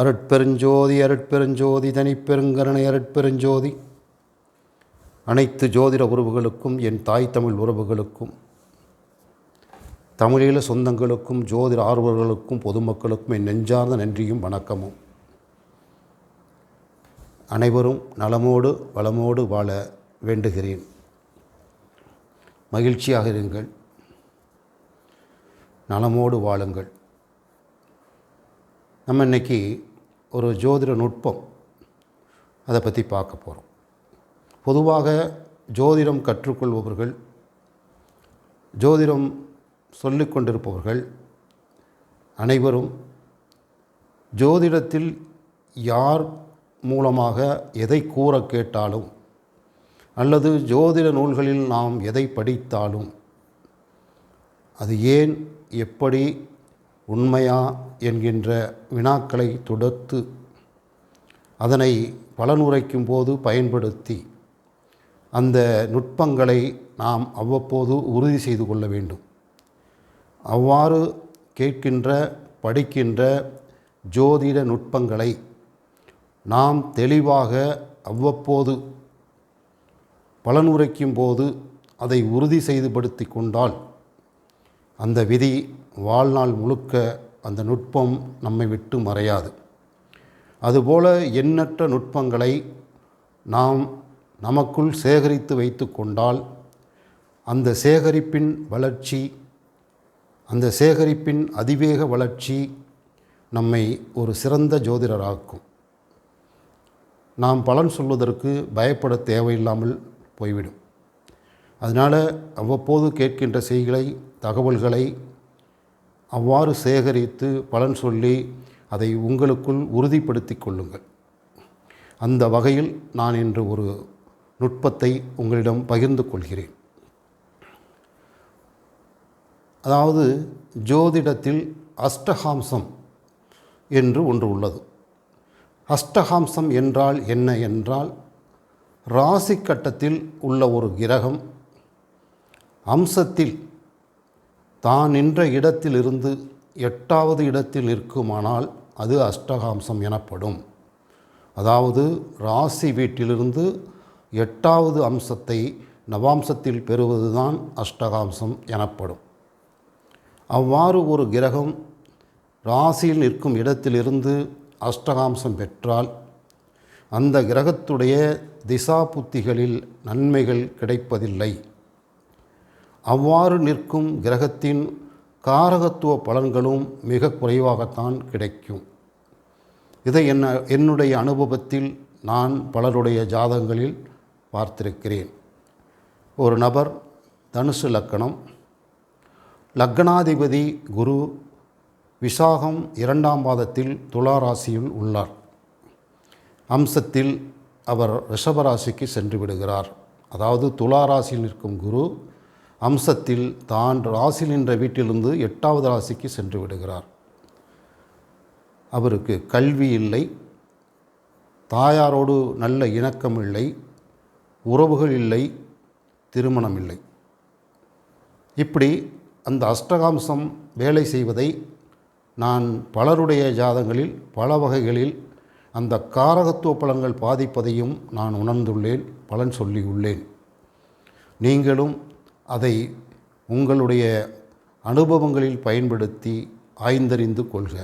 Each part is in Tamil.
அருட்பெருஞ்சோதி அருட்பெருஞ்சோதி தனிப்பெருங்கருணை அருட்பெருஞ்சோதி. அனைத்து ஜோதிட உறவுகளுக்கும் என் தாய் தமிழ் உறவுகளுக்கும் தமிழீழ சொந்தங்களுக்கும் ஜோதிட ஆர்வலர்களுக்கும் பொதுமக்களுக்கும் என் நெஞ்சார்ந்த நன்றியும் வணக்கமும். அனைவரும் நலமோடு வளமோடு வாழ வேண்டுகிறேன். மகிழ்ச்சியாக இருங்கள். நலமோடு வாழுங்கள். நம்ம இன்னைக்கு ஒரு ஜோதிட நுட்பம் அதை பற்றி பார்க்க போகிறோம் பொதுவாக ஜோதிடம் கற்றுக்கொள்பவர்கள் ஜோதிடம் சொல்லிக்கொண்டிருப்பவர்கள் அனைவரும் ஜோதிடத்தில் யார் மூலமாக எதை கூற கேட்டாலும் அல்லது ஜோதிட நூல்களில் நாம் எதை படித்தாலும் அது ஏன் எப்படி உண்மையா என்கின்ற வினாக்களை தொடர்த்து அதனை பலனுரைக்கும் போது பயன்படுத்தி அந்த நுட்பங்களை நாம் அவ்வப்போது உறுதி செய்து கொள்ள வேண்டும். அவ்வாறு கேட்கின்ற படிக்கின்ற ஜோதிட நுட்பங்களை நாம் தெளிவாக அவ்வப்போது பலனுரைக்கும் போது அதை உறுதி செய்துபடுத்தி கொண்டால் அந்த விதி வாழ்நாள் முழுக்க அந்த நுட்பம் நம்மை விட்டு மறையாது. அதுபோல எண்ணற்ற நுட்பங்களை நாம் நமக்குள் சேகரித்து வைத்து கொண்டால் அந்த சேகரிப்பின் வளர்ச்சி அந்த சேகரிப்பின் அதிவேக வளர்ச்சி நம்மை ஒரு சிறந்த ஜோதிடராக்கும். நாம் பலன் சொல்வதற்கு பயப்பட தேவையில்லாமல் போய்விடும். அதனால் அவ்வப்போது கேட்கின்ற செய்திகளை தகவல்களை அவ்வாறு சேகரித்து பலன் சொல்லி அதை உங்களுக்குள் உறுதிப்படுத்தி கொள்ளுங்கள். அந்த வகையில் நான் இன்று ஒரு நுட்பத்தை உங்களிடம் பகிர்ந்து கொள்கிறேன். அதாவது ஜோதிடத்தில் அஷ்டஹாம்சம் என்று ஒன்று உள்ளது. அஷ்டஹாம்சம் என்றால் என்ன? என்றால் ராசி கட்டத்தில் உள்ள ஒரு கிரகம் அம்சத்தில் தான் நின்ற இடத்திலிருந்து எட்டாவது இடத்தில் இருக்குமானால் அது அஷ்டகாம்சம் எனப்படும். அதாவது ராசி வீட்டிலிருந்து எட்டாவது அம்சத்தை நவாம்சத்தில் பெறுவதுதான் அஷ்டகாம்சம் எனப்படும். அவ்வாறு ஒரு கிரகம் ராசியில் நிற்கும் இடத்திலிருந்து அஷ்டகாம்சம் பெற்றால் அந்த கிரகத்துடைய திசா புத்திகளில் நன்மைகள் கிடைப்பதில்லை. அவ்வாறு நிற்கும் கிரகத்தின் காரகத்துவ பலன்களும் மிக குறைவாகத்தான் கிடைக்கும். இதை என்ன என்னுடைய அனுபவத்தில் நான் பலருடைய ஜாதகங்களில் பார்த்திருக்கிறேன். ஒரு நபர் தனுசு லக்கணம் லக்னாதிபதி குரு விசாகம் இரண்டாம் மாதத்தில் துளாராசியில் உள்ளார். அம்சத்தில் அவர் ரிஷபராசிக்கு சென்று விடுகிறார். அதாவது துளாராசியில் நிற்கும் குரு அம்சத்தில் தான் ராசியில் நின்ற வீட்டிலிருந்து எட்டாவது ராசிக்கு சென்று விடுகிறார். அவருக்கு கல்வி இல்லை தாயாரோடு நல்ல இணக்கம் இல்லை உறவுகள் இல்லை திருமணம் இல்லை. இப்படி அந்த அஷ்டகாம்சம் வேலை செய்வதை நான் பலருடைய ஜாதங்களில் பல வகைகளில் அந்த காரகத்துவ பலன்கள் பாதிப்பதையும் நான் உணர்ந்துள்ளேன் பலன் சொல்லியுள்ளேன். நீங்களும் அதை உங்களுடைய அனுபவங்களில் பயன்படுத்தி ஆய்ந்தறிந்து கொள்க.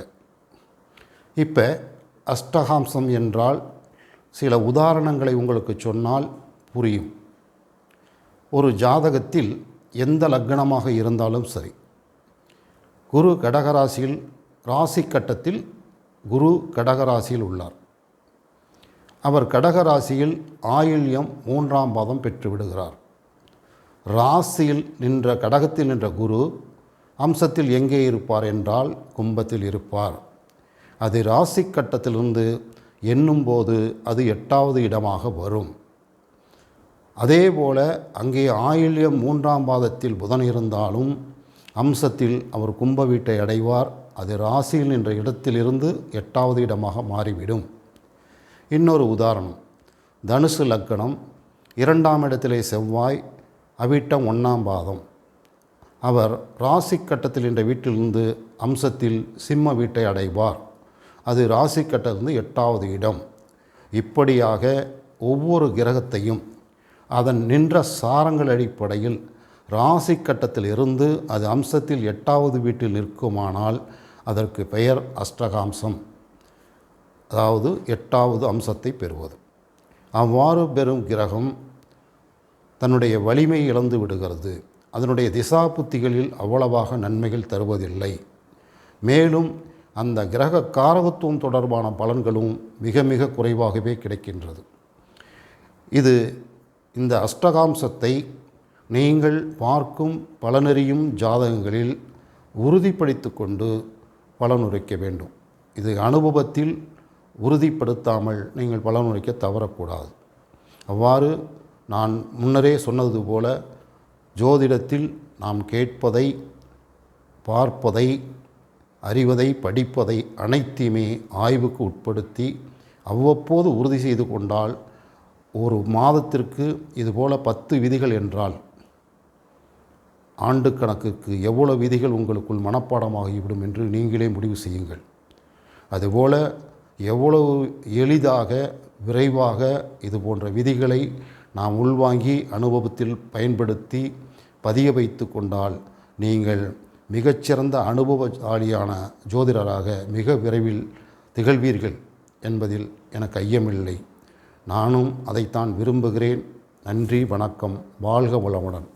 இப்போ அஷ்டகாம்சம் என்றால் சில உதாரணங்களை உங்களுக்கு சொன்னால் புரியும். ஒரு ஜாதகத்தில் எந்த லக்னமாக இருந்தாலும் சரி குரு கடகராசியில் ராசி கட்டத்தில் குரு கடகராசியில் உள்ளார். அவர் கடகராசியில் ஆயுள்யம் மூன்றாம் பாதம் பெற்று விடுகிறார் ராசியில் நின்ற கடகத்தில் நின்ற குரு அம்சத்தில் எங்கே இருப்பார் என்றால் கும்பத்தில் இருப்பார். அது ராசி கட்டத்திலிருந்து எண்ணும்போது அது எட்டாவது இடமாக வரும். அதே போல அங்கே ஆயில்யம் மூன்றாம் பாதத்தில் புதன் இருந்தாலும் அம்சத்தில் அவர் கும்ப வீட்டை அடைவார். அது ராசியில் என்ற இடத்திலிருந்து எட்டாவது இடமாக மாறிவிடும். இன்னொரு உதாரணம். தனுசு லக்கணம் இரண்டாம் இடத்திலே செவ்வாய் அவிட்டம் ஒன்றாம் பாதம். அவர் ராசி கட்டத்தில் என்ற வீட்டிலிருந்து அம்சத்தில் சிம்ம வீட்டை அடைவார். அது ராசி கட்டத்திலிருந்து எட்டாவது இடம். இப்படியாக ஒவ்வொரு கிரகத்தையும் அதன் நின்ற சாரங்கள் அடிப்படையில் ராசி கட்டத்தில் இருந்து அது அம்சத்தில் எட்டாவது வீட்டில் நிற்குமானால் அதற்கு பெயர் அஷ்டகாம்சம். அதாவது எட்டாவது அம்சத்தை பெறுவது. அவ்வாறு பெறும் கிரகம் தன்னுடைய வலிமை இழந்து விடுகிறது. அதனுடைய திசா புத்திகளில் அவ்வளவாக நன்மைகள் தருவதில்லை. மேலும் அந்த கிரக காரகத்துவம் தொடர்பான பலன்களும் மிக மிக குறைவாகவே கிடைக்கின்றது. இது இந்த அஷ்டகாம்சத்தை நீங்கள் பார்க்கும் பலனறியும் ஜாதகங்களில் உறுதிப்படுத்தி கொண்டு பலனுரைக்க வேண்டும். இது அனுபவத்தில் உறுதிப்படுத்தாமல் நீங்கள் பலனுரைக்க தவறக்கூடாது. அவ்வாறு நான் முன்னரே சொன்னது போல ஜோதிடத்தில் நாம் கேட்பதை பார்ப்பதை அறிவதை படிப்பதை அனைத்தையுமே ஆய்வுக்கு உட்படுத்தி அவ்வப்போது உறுதி செய்து கொண்டால் ஒரு மாதத்திற்கு இதுபோல் பத்து விதிகள் என்றால் ஆண்டு கணக்குக்கு எவ்வளவு விதிகள் உங்களுக்குள் மனப்பாடமாகிவிடும் என்று நீங்களே முடிவு செய்யுங்கள். அதுபோல் எவ்வளவு எளிதாக விரைவாக இது போன்ற விதிகளை நாம் உள்வாங்கி அனுபவத்தில் பயன்படுத்தி பதிய வைத்து கொண்டால் நீங்கள் மிகச்சிறந்த அனுபவசாலியான ஜோதிடராக மிக விரைவில் திகழ்வீர்கள் என்பதில் எனக்கு ஐயமில்லை. நானும் அதைத்தான் விரும்புகிறேன். நன்றி வணக்கம். வாழ்க வளமுடன்.